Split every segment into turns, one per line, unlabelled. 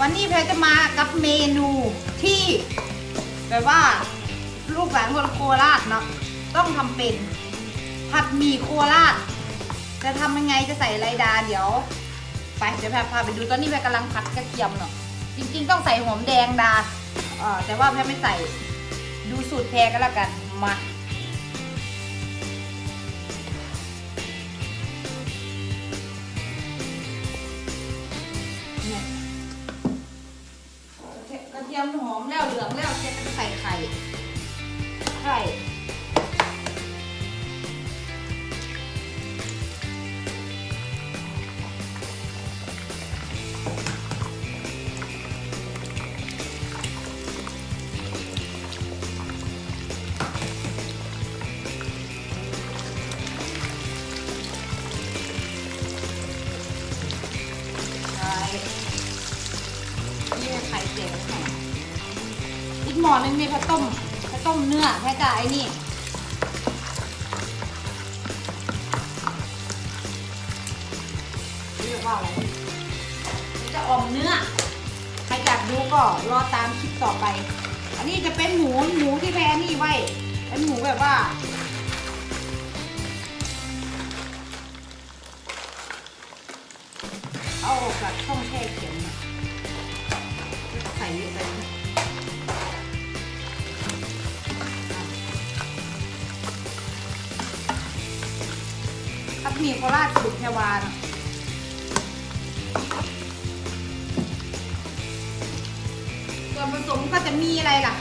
วันนี้แพรจะมากับเมนูที่แบบว่าลูกหลานคนโคราชเนาะต้องทำเป็น ผัดหมี่โคราช จะทำยังไงจะใส่อะไรดาเดี๋ยว ไปเดี๋ยวแพรพาไปดูตอนนี้แพรกำลังผัดกระเทียมเนาะจริงๆ ต้องใส่หอมแดงดาแต่ว่าแพรไม่ใส่ดูสูตรแพรก็แล้วกันมา ข้าวต้มข้าวต้มเนื้อแค่กับไอ้นี่เรียกว่าอะไรจะอมเนื้อ ใครอยากดูก็รอตามคลิปต่อไป อันนี้จะเป็นหมูหมูที่แพนี่ไว้ เป็นหมูแบบว่าเอาออกจากช่องแช่เข็มน่ใส่เยอะไป หมี่โคราชสุดเทวานส่วนผสมก็จะมีอะไรล่ะ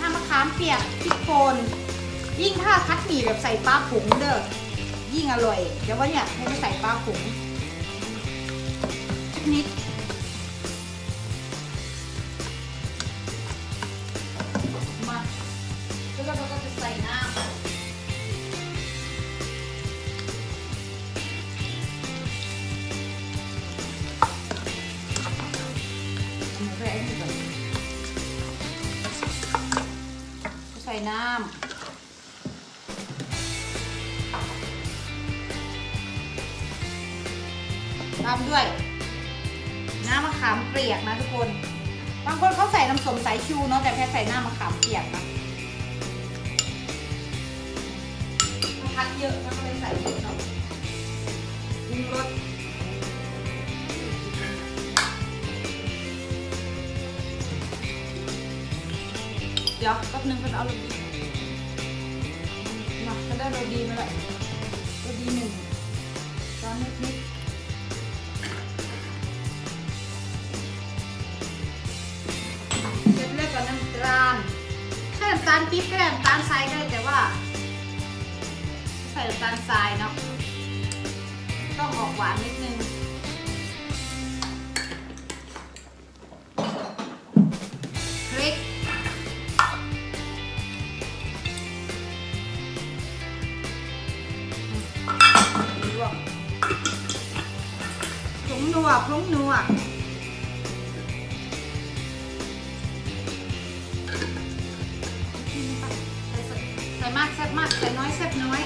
น้ำมะขามเปียกพริกป่นยิ่งถ้าคัดหมี่แบบใส่ปลาผงเด้อ ยิ่งอร่อย เดี๋ยวว่าเนี่ยให้ไปใส่ปลาผงนิด น้ำตามด้วย น้ำมะขามเปียกนะทุกคน บางคนเขาใส่น้ำส้มสายชูเนาะแต่แพ้ใส่น้ำมะขามเปียกนะพัดเยอะแล้วก็เลยใส่เยอะเนาะปรุงรส เดี๋ยวแป๊บนึงก็จะเอาโรดีมาก็ได้โรดีมาแล้วโรดีหนึ่งช้อนนิดๆเสร็จแล้วก็น้ำตาลใช่น้ำตาลปี๊บก็ได้น้ำตาลทรายก็ได้แต่ว่า ใส่น้ำตาลทรายเนาะต้องออกหวานนิดนึง นัวผงนัวใส่มากแซ่บมาก ใส่น้อยแซ่บน้อย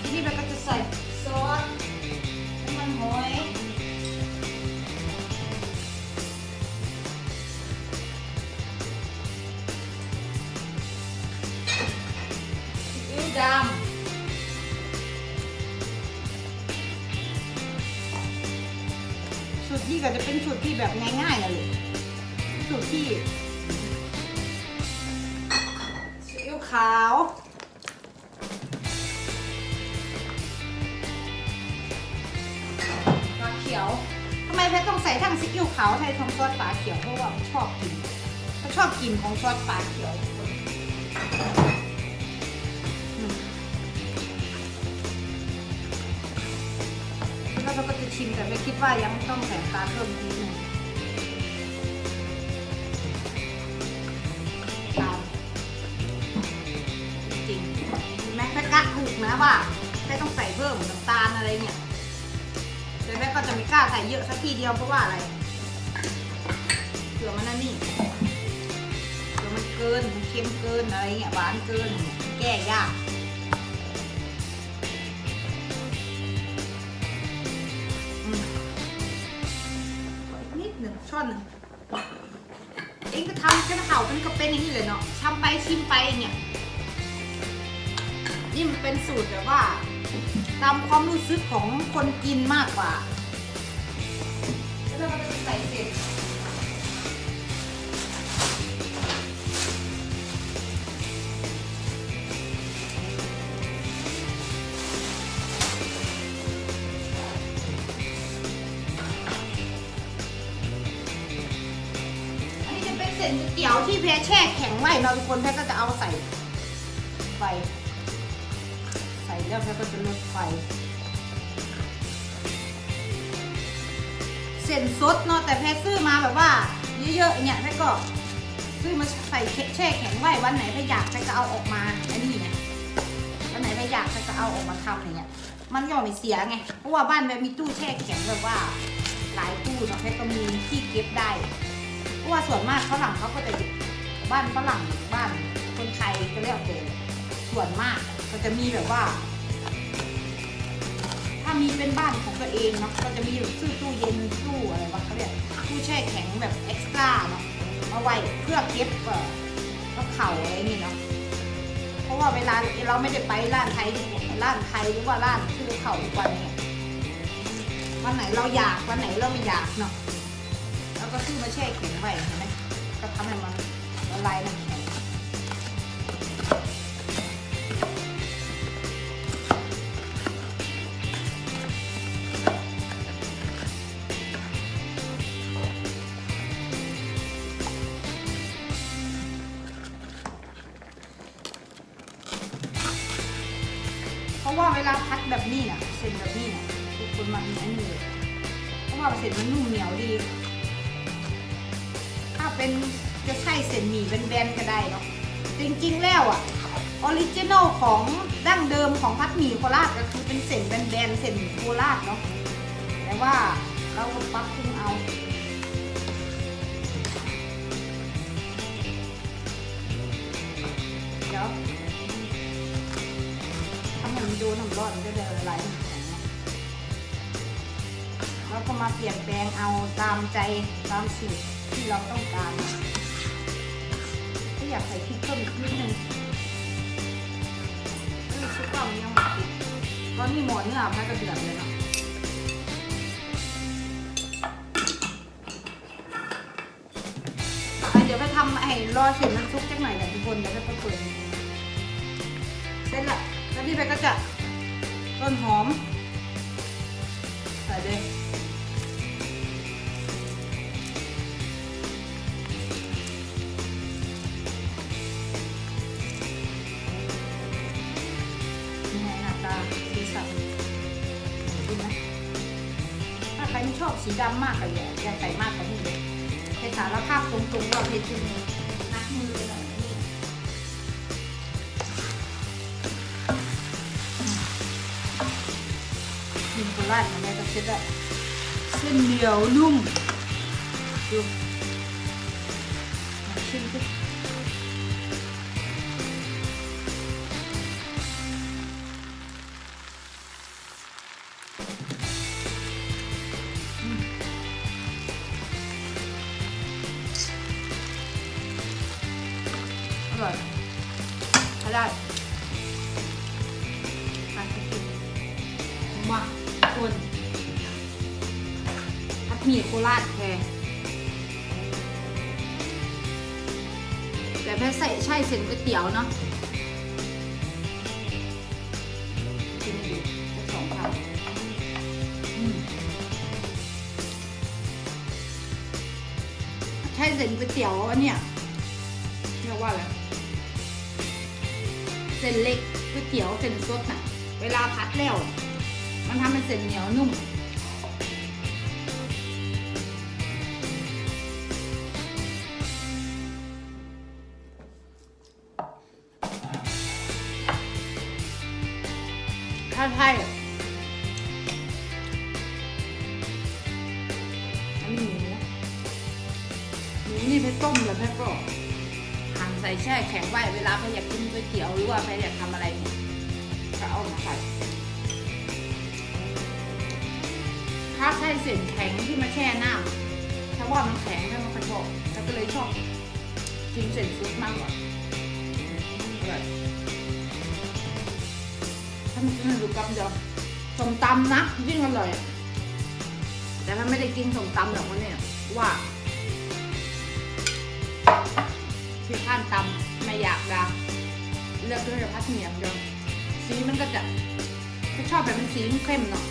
ทีนี้เราก็จะใส่ ก็จะเป็นสูตรที่แบบง่ายๆนะเลยสูตรที่ซีอิ๊วขาวฝาเขียวทำไมเพชรต้องใส่ทั้งซีอิ๊วขาวไทยทองซอสฝาเขียวเพราะว่าชอบกินชอบกินของซอสฝาเขียว เราก็จะชิมแต่ไม่คิดว่ายังต้องใส่ตาเพิ่มนิดนึงตามจริงแม่แค่กะถูกนะว่าแม่ต้องใส่เพิ่มน้ำตาลอะไรเนี่ยแต่แม่ก็จะไม่กล้าใส่เยอะสักทีเดียวเพราะว่าอะไรเผื่อมันนั่นนี่เผื่อมันเกินมันเค็มเกินอะไรเงี้ยหวานเกินแก้ยาก อนเองก็ทำกันเข่ามันก็เป็นอย่างนี้เลยเนาะทำไปชิมไปเนี่ยนี่มันเป็นสูตรแบบว่า ตามความรู้สึกของคนกินมากกว่า แล้วเราก็จะใส่เสร็จ นี้จะเส้นก๋วยเตี๋ยวที่แพรแช่แข็งไว้เนาทุกคนแพรก็จะเอาใส่ไฟ ใส่แล้วแพรก็จะลดไฟ เส้นสดเนาะแต่แพรซื้อมาแบบว่า เยอะๆเนี่ยแพรก็ซื้อมาใส่แช่แข็งไว้วันไหนแพรอยากแพรก็เอาออกมาอันนี้ไงวันไหนแพรอยากแพรก็เอาออกมาทำอย่างเงี้ยมันก็ไม่เสียไงเพราะว่าบ้านแพรมีตู้แช่แข็งแบบว่าหลายตู้เนาะแพรก็มีที่เก็บได้ ว่าส่วนมากฝรั่งเขาก็จะอยู่บ้านฝรั่งบ้านคนไทยก็เรียกแต่ส่วนมากก็จะมีแบบว่า ถ้ามีเป็นบ้านของตัวเองเนาะก็จะมีแบบซื้อตู้เย็นตู้อะไรวะเขาเรียกตู้แช่แข็งแบบเอ็กซ์ตร้าเนาะมาไว้เพื่อเก็บเอ่อกับเข่าอะไรอย่างงี้เนาะเพราะว่าเวลาเราไม่ได้ไปร้านไทยร้านไทยหรือว่าร้านซื้อเข่าทุกวันเนี่ยวันไหนเราอยากวันไหนเราไม่อยากเนาะ แล้วก็ซื้อมาแช่แข็งไว้เห็นไหมก็ทำให้มันละลายน้ำแข็งเพราะว่าเวลาพัดแบบนี้น่ะเส้นแบบนี้น่ะทุกคนมันอันนี้เลยเพราะว่าเส้นมันนุ่มเหนียวดี ถ้าเป็นจะใช่เส้นหมี่เป็นแบนๆก็ได้เนาะจริงๆแล้วอะออริจินอลของดั้งเดิมของพัดหมี่โคราชก็คือเป็นเส้นแบนๆเส้นโคราชเนาะแต่ว่าเราก็ปรับปรุงเอาเดี๋ยวทำให้มันดูน้ำร้อนมันก็จะละลายน้ำแข็งเนาแล้วก็มาเปลี่ยนแปลงเอาตามใจตามสูตร ที่เราต้องการถ้าอยากใส่พริกเพิ่มอีกนิดนึงนี่ซุปเปอร์มันยังไม่ติดตอนนี้หมอเนื้อพักกระเดือดเลยเนาะเดี๋ยวไปทำไอ้รอเสร็จมันซุกจักหน่อยเดี๋ยทุกคนเดี๋ยวไปเปิดเสร็จละแล้วนี่ไปก็จะต้นหอมใส่เลย ชอบสีดำมากก็อย่าอย่าใส่มากกว่านี้เลยใส่สารภาพตรงๆว่าเพชรที่มือนักมือเลยหน่อยนี่กินโคราชมันได้ก็เช็ดได้เส้นเหนียวนุ่มดูมาชิมสิอ ร่อยใช้ได้ไปกินมาคนผัดหมี่โคราชแพรแต่แพ้ใส่ใช่เส้นก๋วยเตี๋ยวเนาะกินดูสองคำใช่เส้นก๋วยเตี๋ยวเนี่ย ว่าอะไรเส้นเล็กก๋วยเตี๋ยวเส้นสดน่ะ เวลาพัดแล้ว มันทำเป็นเส้นเหนียวนุ่มถ้าใช่ ส่แช่แข็งไว้เวลาใครอยากกินก๋วยเตี๋ยวหรือว่าใครอยากทำอะไรเนี่ยก็เอามาใส่ถ้าใช่เส้นแข็งที่มาแช่น้ำถ้าราะว่ามันแข็งถ้ามันกระชอบแล้วก็เลยชอบกินเส้นซุปมากกว่าอร่อยถ้ามันกินดูกับเดียวสมตำนะยิ่งอร่อยแต่ถ้าไม่ได้กินสมตำแบบวันเนี้ยว่า ที่ข้านตำไม่อยากดาเลือกเลือกพัดเหนียงเดียวสีมันก็จะไม่ชอบแบบมันสีเข้มเนาะ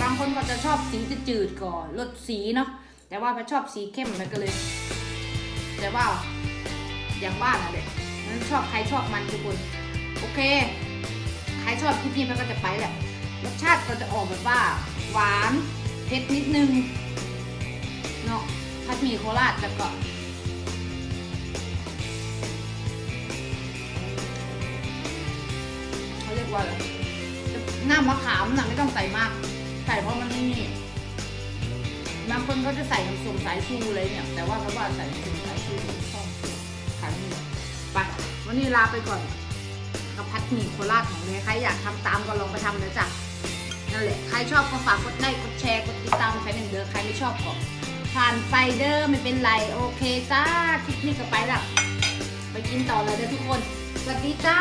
บางคนก็จะชอบสีจะจืดก่อนลดสีเนาะแต่ว่าพอชอบสีเข้มมันก็เลย แต่ว่าอย่างว่าน่ะเด็กมันชอบใครชอบมันทุกคนโอเคใครชอบคลิปนี้มันก็จะไปแหละรสชาติก็จะออกแบบว่า หวานเผ็ดนิดนึงเนาะพัดหมี่โคราชแล้วก็ เขาเรียน้ำมะขามน่ะไม่ต้องใส่มาก ใส่เพราะมันไม่นี่บางคนก็จะใส่น้ำส้มสายชูเลยเนี่ย แต่ว่าเพราว่าใส่น้ำส้มสายชูไม่ชอบขายไม่ไปวันนี้ลาไปก่อนกับพัดหมี่โคราชของเลยใครอยากทำตามก็ลองไปทำเลยจ้ะนั่นแหละใครชอบก็ฝากกดไลค์กดแชร์กดติดตามไปหนึ่งเด้อใครไม่ชอบก็ผ่านไปเด้อไม่เป็นไรโอเคจ้าคลิปนี้ก็ไปละไปกินต่อเลยเด้อทุกคนสวัสดีจ้า